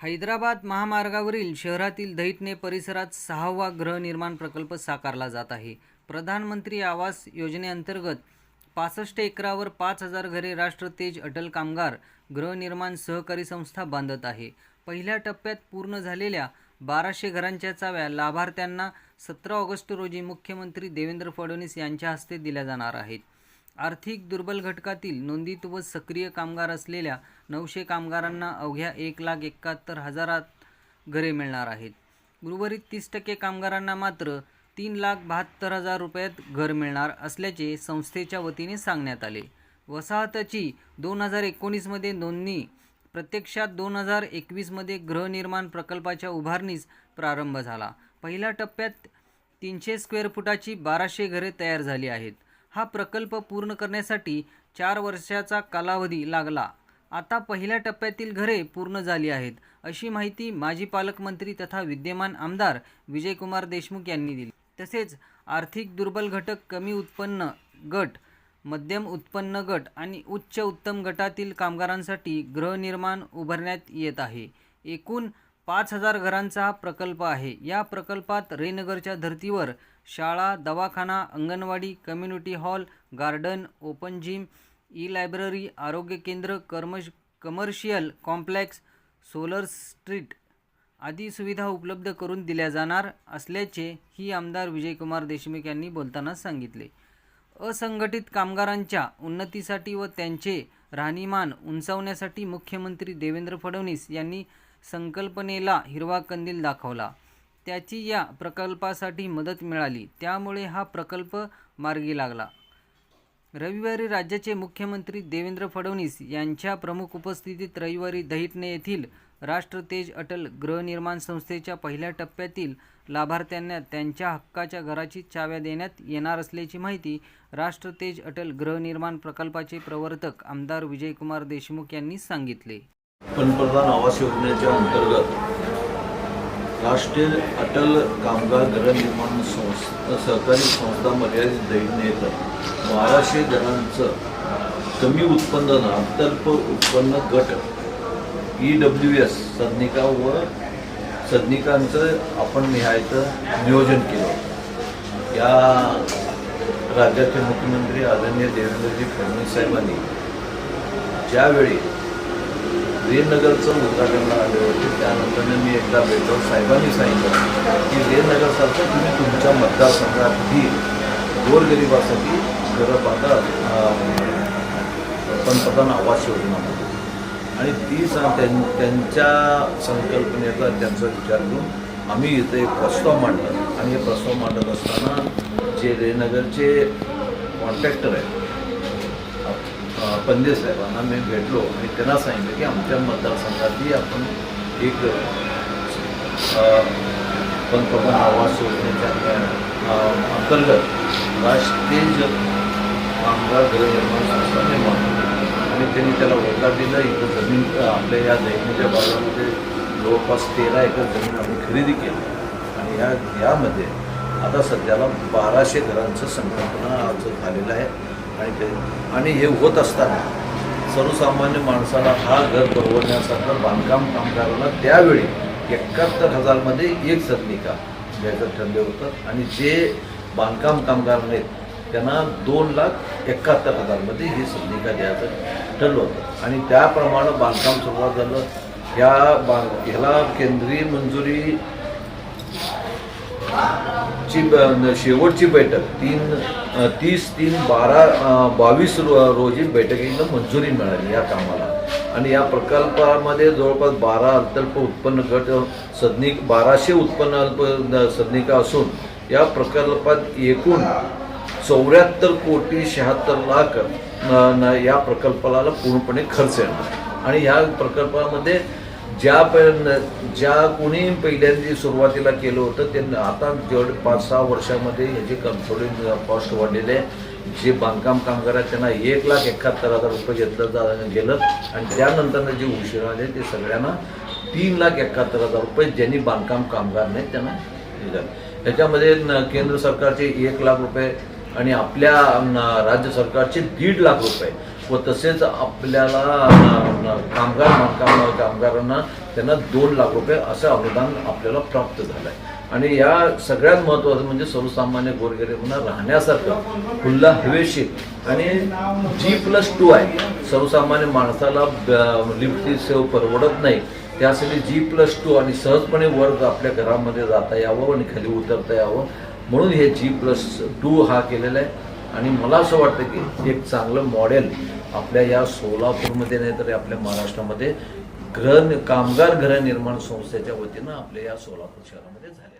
हैदराबाद महामार्गावरील शहरातील दैठणे परिसरात सहावा गृहनिर्माण प्रकल्प साकारला जात आहे. प्रधानमंत्री आवास योजनेअंतर्गत पासष्ट एकरावर पाच हजार घरे राष्ट्र तेज अटल कामगार गृहनिर्माण सहकारी संस्था बांधत आहे. पहिल्या टप्प्यात पूर्ण झालेल्या बाराशे घरांच्या चाव्या लाभार्थ्यांना सतरा ऑगस्ट रोजी मुख्यमंत्री देवेंद्र फडणवीस यांच्या हस्ते दिल्या जाणार आहेत. आर्थिक दुर्बल घटकातील नोंदीत व सक्रिय कामगार असलेल्या नऊशे कामगारांना अवघ्या एक लाख एकाहत्तर हजारात घरे मिळणार आहेत. उर्वरित तीस टक्के कामगारांना मात्र तीन लाख बहात्तर हजार रुपयात घर मिळणार असल्याचे संस्थेच्या वतीने सांगण्यात आले. वसाहतची दोन हजार एकोणीसमध्ये नोंदणी प्रत्यक्षात दोन हजार एकवीसमध्ये गृहनिर्माण प्रकल्पाच्या उभारणीस प्रारंभ झाला. पहिल्या टप्प्यात तीनशे स्क्वेअर फुटाची बाराशे घरे तयार झाली आहेत. हा प्रकल्प पूर्ण करण्यासाठी चार वर्षाचा कालावधी लागला. आता पहिल्या टप्प्यातील घरे पूर्ण झाली आहेत अशी माहिती माजी पालकमंत्री तथा विद्यमान आमदार विजयकुमार देशमुख यांनी दिली. तसेच आर्थिक दुर्बल घटक कमी उत्पन्न गट मध्यम उत्पन्न गट आणि उच्च उत्तम गटातील कामगारांसाठी गृहनिर्माण उभारण्यात येत आहे. एकूण पाच हजार घरांचा हा प्रकल्प आहे. या प्रकल्पात रेनगरच्या धर्तीवर शाळा दवाखाना anganwadi community hall garden open gym e library आरोग्य केंद्र कर्मश कमर्शियल कॉम्प्लेक्स सोलर स्ट्रीट आदी सुविधा उपलब्ध करून दिल्या जाणार असल्याचे ही आमदार विजयकुमार देशमुख यांनी बोलताना सांगितले. असंघटित कामगारांच्या उन्नतीसाठी व त्यांचे राहणीमान उंचावण्यासाठी मुख्यमंत्री देवेंद्र फडणवीस यांनी संकल्पनेला हिरवा कंदील दाखवला. त्याची या प्रकल्पासाठी मदत मिळाली. त्यामुळे हा प्रकल्प मार्गी लागला. रविवारी राज्याचे मुख्यमंत्री देवेंद्र फडणवीस यांच्या प्रमुख उपस्थितीत रविवारी दहिटणे येथील राष्ट्रतेज अटल गृहनिर्माण संस्थेच्या पहिल्या टप्प्यातील लाभार्थ्यांना त्यांच्या हक्काच्या घराची चाव्या देण्यात येणार असल्याची माहिती राष्ट्रतेज अटल गृहनिर्माण प्रकल्पाचे प्रवर्तक आमदार विजयकुमार देशमुख यांनी सांगितले. पंतप्रधान आवास योजनेच्या अंतर्गत राष्ट्रीय अटल कामगार गृहनिर्माण संस्था सहकारी संस्था मर्यादित दैन्य येतं बाराशे जणांचं कमी उत्पन्न अत्यल्प उत्पन्न गट ई डब्ल्यू एस सदनिका व सदनिकांचं आपण न्यायचं नियोजन केलं. या राज्याचे मुख्यमंत्री आदरणीय देवेंद्रजी फडणवीस साहेबांनी ज्यावेळी रेनगरचं उद्घाटनला आले होते त्यानंतर मी एकदा भेटलो साहेबांनी सांगितलं की रेनगरसारखं तुम्ही तुमच्या मतदारसंघातही गोरगरिबासाठी घरं बांधा पंतप्रधान आवास योजनामध्ये आणि ती सा- त्यां- त्यांच्या संकल्पनेचा त्यांचा विचार करून आम्ही इथे एक प्रस्ताव मांडला. आणि हे प्रस्ताव मांडत असताना जे रेनगरचे कॉन्ट्रॅक्टर आहेत पंदे साहेबांना मी भेटलो आणि त्यांना सांगितलं की आमच्या मतदारसंघातही आपण एक पंतप्रधान आवास योजनेच्या अंतर्गत राष्ट्रीय कामगार गृहनिर्माण संस्था निर्माण आणि त्यांनी त्याला होकार दिला. इथं जमीन आपल्या या दैनच्या भागामध्ये जवळपास तेरा एकर जमीन आम्ही खरेदी केली. आणि या यामध्ये आता सध्याला बाराशे घरांचं संकल्पना अर्ज झालेलं आहे. आणि ते आणि हे होत असताना सर्वसामान्य माणसाला हा घर परवडण्यासारखं बांधकाम कामगाराला त्यावेळी एकाहत्तर हजारमध्ये एक सदनिका द्यायचं ठरले होतं. आणि जे बांधकाम कामगार नाहीत त्यांना दोन लाख एकाहत्तर हजारमध्ये ही सदनिका द्यायचं ठरलं होतं. आणि त्याप्रमाणे बांधकाम सुरुवात झालं. ह्या बा ह्याला केंद्रीय मंजुरी ची शेवटची बैठक तीन तीस तीन बारा बावीस रो रोजी बैठकीला मंजुरी मिळाली या कामाला. आणि या प्रकल्पामध्ये जवळपास बारा अत्यल्प उत्पन्न गट सदनिक बाराशे उत्पन्न अल्प सदनिका असून या प्रकल्पात एकूण चौऱ्याहत्तर कोटी शहात्तर लाख न- या प्रकल्पाला पूर्णपणे खर्च येणार. आणि ह्या प्रकल्पामध्ये ज्या प- ज्या कोणी पहिल्यांदा सुरुवातीला केलं होतं त्यांना आता जेवढे पाच सहा वर्षामध्ये ह्याचे कन्सोलिंग कॉस्ट वाढलेले आहे जे बांधकाम कामगार आहेत त्यांना एक लाख एकाहत्तर हजार रुपये घेतलं जा गेलं आणि त्यानंतर जे उशीर आले ते सगळ्यांना तीन लाख एकाहत्तर हजार रुपये ज्यांनी बांधकाम कामगार नाहीत त्यांना दिलं. ह्याच्यामध्ये केंद्र सरकारचे एक लाख रुपये आणि आपल्या राज्य सरकारचे दीड लाख रुपये. व तसेच आपल्याला कामगार बांधकाम कामगारांना त्यांना दोन लाख रुपये असं अनुदान आपल्याला प्राप्त झालं आहे आणि या सगळ्यात महत्त्वाचं म्हणजे सर्वसामान्य गोरगरिबांना राहण्यासारखं खुल्ला हवेशीर आणि जी प्लस टू आहे. सर्वसामान्य माणसाला लिफ्टची सेव परवडत नाही. त्यासाठी जी प्लस टू आणि सहजपणे वर आपल्या घरामध्ये जाता यावं आणि खाली उतरता यावं. म्हणून हे जी प्लस टू हा केलेला आहे. आणि मला असं वाटतं की एक चांगलं मॉडेल आपल्या या सोलापूरमध्ये नाही तर आपल्या महाराष्ट्रामध्ये गृह कामगार गृहनिर्माण संस्थेच्या वतीनं आपल्या या सोलापूर शहरामध्ये झाले